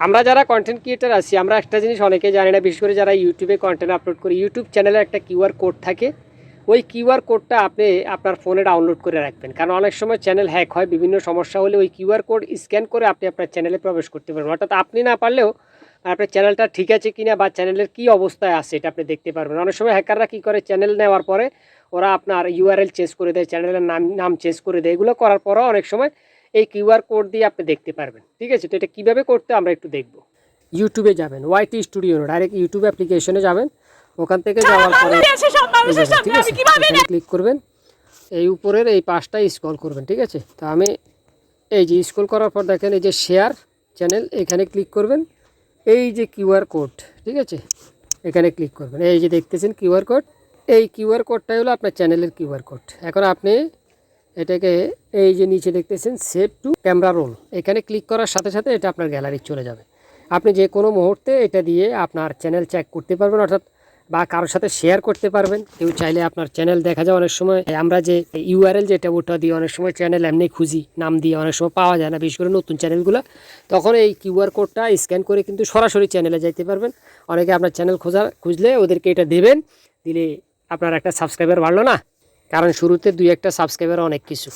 আমরা যারা content creator আছি, আমরা একটা জিনিস অনেকে জানি না, বিশেষ করে যারা ইউটিউবে কন্টেন্ট আপলোড করি ইউটিউব চ্যানেলে একটা কিউআর কোড থাকে। ওই কিউআর কোডটা আপনি আপনার ফোনে ডাউনলোড করে রাখবেন। কারণ অনেক সময় চ্যানেল হ্যাক হয়, বিভিন্ন সমস্যা হলে ওই কিউআর কোড স্ক্যান করে আপনি আপনার চ্যানেলে প্রবেশ করতে পারবেন। অর্থাৎ আপনি না পারলেও আপনার চ্যানেলটা ঠিক আছে কিনা বা চ্যানেলের কি অবস্থায় আছে এটা আপনি দেখতে পারবেন। অনেক সময় হ্যাকাররা কী করে চ্যানেল নেওয়ার পরে ওরা আপনার ইউআরএল চেঞ্জ করে দেয় চ্যানেলের নাম নাম চেঞ্জ করে দেয়। এগুলো করার পরেও অনেক সময় এই কিউআর কোড দিয়ে আপনি দেখতে পারবেন। ঠিক আছে? তো এটা কীভাবে করতে আমরা একটু দেখব। ইউটিউবে যাবেন ওয়াইটি স্টুডিও ডাইরেক্ট ইউটিউব অ্যাপ্লিকেশনে যাবেন। ওখান থেকে যাওয়ার পরে ঠিক কীভাবে ক্লিক করবেন এই উপরের এই পাশটা স্ক্রল করবেন ঠিক আছে? তো আমি এই যে স্ক্রল করার পর দেখেন এই যে শেয়ার চ্যানেল এখানে ক্লিক করবেন। এই যে কিউআর কোড ঠিক আছে? এখানে ক্লিক করবেন। এই যে দেখতেছেন কিউআর কোড এই কিউআর কোডটাই হলো আপনার চ্যানেলের কিউআর কোড। এখন আপনি এটাকে এই যে নিচে দেখতেছেন সেভ টু ক্যামেরা রোল এখানে ক্লিক করার সাথে সাথে এটা আপনার গ্যালারি চলে যাবে। আপনি যে কোনো মুহূর্তে এটা দিয়ে আপনার চ্যানেল চেক করতে পারবেন, অর্থাৎ বা কারোর সাথে শেয়ার করতে পারবেন। কেউ চাইলে আপনার চ্যানেল দেখা যায় অনেক সময়, আমরা যে ইউআরএল যেটা, ওটা দিয়ে অনেক সময় চ্যানেল এমনি খুঁজি, নাম দিয়ে অনেক সময় পাওয়া যায় না, বিশেষ করে নতুন চ্যানেলগুলো তখন এই কিউআর কোডটা স্ক্যান করে কিন্তু সরাসরি চ্যানেলে যাইতে পারবেন। অনেকে আপনার চ্যানেল খোঁজা খুঁজলে ওদেরকে এটা দেবেন। দিলে আপনার একটা সাবস্ক্রাইবার বাড়লো না। কারণ শুরুতে দুই একটা সাবস্ক্রাইবার অনেক কিছু।